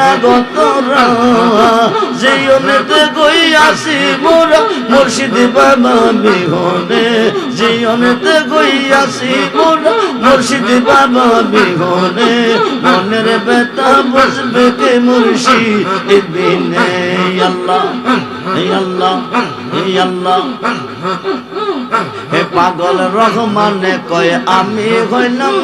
না গো তোরা যেই অনেতে গই আসি মোরা, মুর্শিদ বাবা বিহনে। অনেতে গই আসি মোরা, মুর্শিদ বাবা বিহনে। মনের বেতা বসবে কে মুর্শিদ বিনে আল্লাহ আল্লাহ আল্লাহ। হে পাগল রহমানে কয়, আমি হইলাম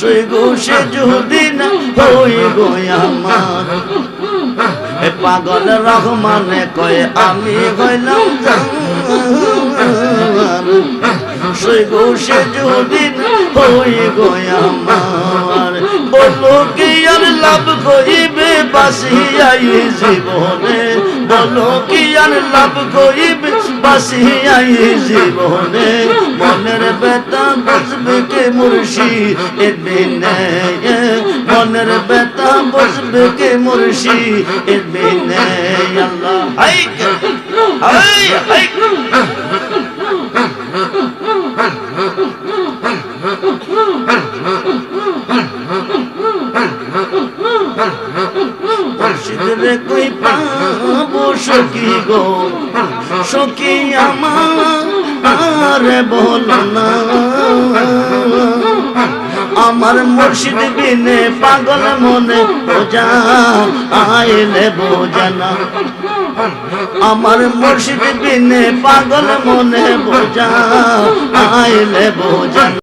সই গো সে যদি না হই গো আমার। হে পাগল রহমানে কয়, আমি হইলাম সই গো সে যদি না হই গো আমার। বলো কি আর লাভ করিবে বাসিয়াই জীবনে? বলো কি আর লাভ করিবে বাসিয়াই জীবনে? এদিনে মনের বেতা বসবে কে মুর্শি এদিনে আল্লাহ। হাই হাই হাই মুর্শিদরে কই পাবো সখী গো? সখী আমার বল না। আমার মুর্শিদ বিনে পাগল মনে বোঝা আইলে বোঝানা আমার মুর্শিদ বিনে পাগল মনে বোঝা আইলে বোঝানা